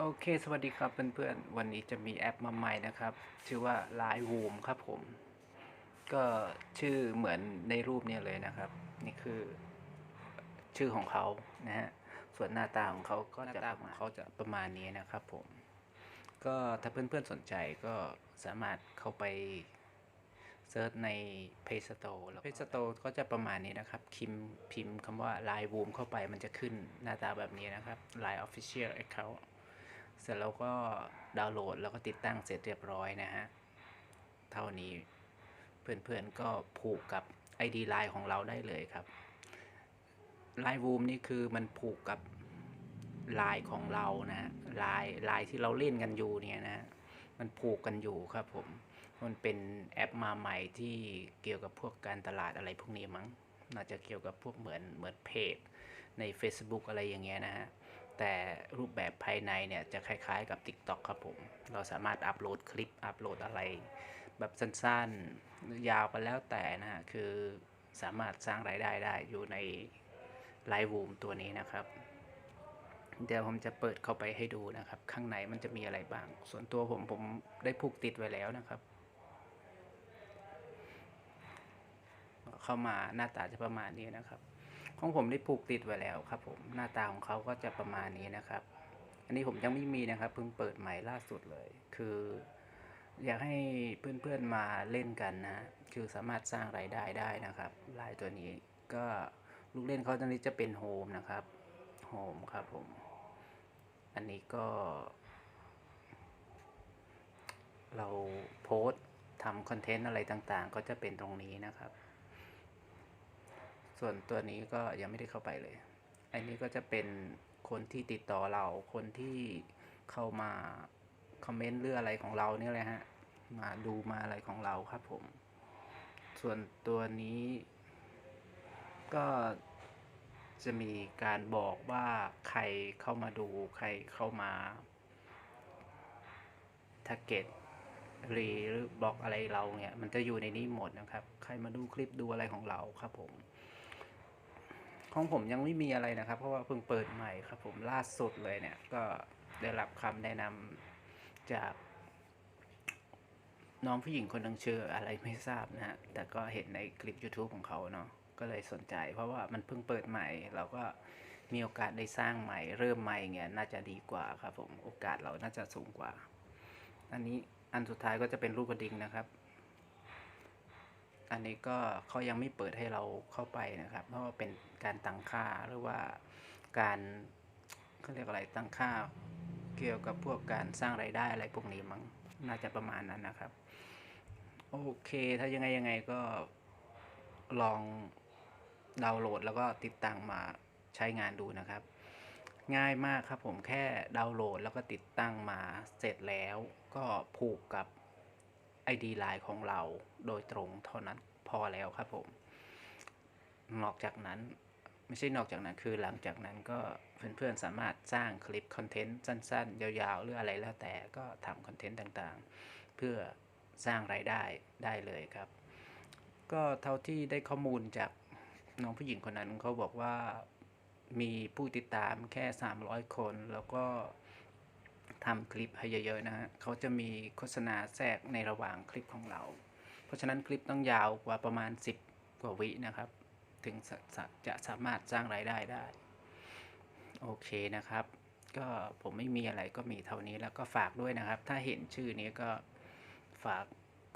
โอเค สวัสดีครับเพื่อนๆ วันนี้จะมีแอปมาใหม่นะครับ ชื่อว่า Line Room ครับผม ก็ชื่อเหมือนในรูปเนี่ยเลยนะครับ นี่คือชื่อของเขานะฮะ ส่วนหน้าตาของเขาก็จะของเขาจะประมาณนี้นะครับผม ก็ถ้าเพื่อนๆสนใจก็สามารถเข้าไปเซิร์ชใน Play Store แล้ว Play Store ก็จะประมาณนี้นะครับคิมพิมพ์คำว่า Line Room เข้าไปมันจะขึ้นหน้าตาแบบนี้นะครับ Line Official Account เสร็จแล้วก็ดาวน์โหลดแล้วก็ติดตั้งเสร็จเรียบร้อยนะฮะ เท่านี้เพื่อนๆก็ผูกกับ ID Line ของเราได้เลยครับ Line Room นี่คือมันผูกกับไลน์ของเรานะไลน์ไลน์ที่เราเล่นกันอยู่เนี่ยนะ มันผูกกันอยู่ครับผม มันเป็นแอปมาใหม่ที่เกี่ยวกับพวกการตลาดอะไรพวกนี้มั้ง น่าจะเกี่ยวกับพวกเหมือนเหมือนเพจใน Facebook อะไรอย่างเงี้ยนะฮะ แต่รูปแบบภายในเนี่ยจะคล้ายๆกับ TikTok ครับผม เราสามารถอัปโหลดคลิป อัปโหลดอะไร แบบสั้นๆหรือยาวไปแล้วแต่นะฮะ คือสามารถสร้างรายได้ได้อยู่ใน Lightroom ตัวนี้นะครับ เดี๋ยวผมจะเปิดเข้าไปให้ดูนะครับ ข้างในมันจะมีอะไรบ้าง ส่วนตัวผมผมได้ผูกติดไว้แล้วนะครับ เข้ามาหน้าตาจะประมาณนี้นะครับ ของผมได้ผูกติดไว้แล้วครับ ผมหน้าตาของเขาก็จะประมาณนี้นะครับ อันนี้ผมยังไม่มีนะครับเพิ่งเปิดใหม่ล่าสุดเลย คือ อยากให้เพื่อนๆมาเล่นกันนะ คือสามารถสร้างรายได้ได้นะครับลายตัวนี้ก็ลูกเล่นเขาตอนนี้จะเป็นโฮมนะครับโฮมครับผม อันนี้ก็ เราโพสต์ทำคอนเทนต์อะไรต่างๆ ก็จะเป็นตรงนี้นะครับ ส่วนตัวนี้ก็ยังไม่ได้เข้าไปเลย อันนี้ก็จะเป็นคนที่ติดต่อเรา คนที่เข้ามาคอมเมนต์เรื่องอะไรของเราเนี่ยแหละฮะ มาดูมาอะไรของเราครับผม ส่วนตัวนี้ ก็จะมีการบอกว่าใครเข้ามาดูใครเข้ามาท a เก็ตรีหรือบล็อกอะไรเราเนี่ย มันจะอยู่ในนี้หมดนะครับ ใครมาดูคลิปดูอะไรของเราครับผม ของผมยังไม่มีอะไรนะครับ เพราะว่าเพิ่งเปิดใหม่ครับ ผมล่าสุดเลยเนี่ย ก็ได้รับคำแนะนำจาก น้องผู้หญิงคนนึงชื่ออะไรไม่ทราบนะฮะแต่ก็เห็นในคลิป YouTube ของเขาเนาะก็เลยสนใจ เพราะว่ามันเพิ่งเปิดใหม่ เราก็มีโอกาสได้สร้างใหม่ เริ่มใหม่เงี้ยน่าจะดีกว่าครับผมโอกาสเราน่าจะสูงกว่า อันนี้อันสุดท้ายก็จะเป็นรูปกระดิ่งนะครับ อันนี้ก็เขายังไม่เปิดให้เราเข้าไปนะครับ เพราะว่าเป็นการตั้งค่าหรือว่าการเขาเรียกอะไรตั้งค่าเกี่ยวกับพวกการสร้างไรายได้อะไรพวกนี้มั้งน่าจะประมาณนั้นนะครับ โอเค ถ้ายังไงยังไงก็ลองดาวน์โหลดแล้วก็ติดตั้งมาใช้งานดูนะครับ ง่ายมากครับผมแค่ดาวน์โหลดแล้วก็ติดตั้งมาเสร็จแล้วก็ผูกกับ ID Line ของเราโดยตรงเท่านั้นพอแล้วครับผม นอกจากนั้นไม่ใช่นอกจากนั้นคือหลังจากนั้นก็เพื่อนๆสามารถสร้างคลิปคอนเทนต์สั้น ๆ ยาวๆ หรืออะไรแล้วแต่ก็ทำคอนเทนต์ต่างๆ เพื่อสร้างรายได้ได้เลยครับ ก็เท่าที่ได้ข้อมูลจากน้องผู้หญิงคนนั้นเขาบอกว่ามีผู้ติดตามแค่ 300 คนแล้วก็ ทำคลิปให้เยอะๆนะฮะเขาจะมีโฆษณาแทรกในระหว่างคลิปของเรา เพราะฉะนั้นคลิปต้องยาวกว่าประมาณ 10 กว่าวินะครับ ถึงจะจะจะสามารถสร้างรายได้ได้ โอเคนะครับ ก็ผมไม่มีอะไรก็มีเท่านี้แล้วก็ฝากด้วยนะครับ ถ้าเห็นชื่อนี้ก็ฝาก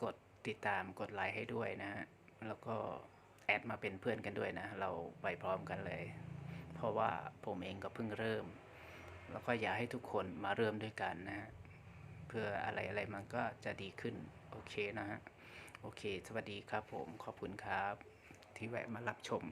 กดติดตามกดไลค์ให้ด้วยนะฮะแล้วก็แอดมาเป็นเพื่อนกันด้วยนะ เราไปพร้อมกันเลย เพราะว่าผมเองก็เพิ่งเริ่ม แล้วก็อยากให้ทุกคนมาเริ่มด้วยกันนะฮะเพื่ออะไรอะไรมันก็จะดีขึ้นโอเคนะฮะโอเค สวัสดีครับผมขอบคุณครับ ที่แวะมารับชม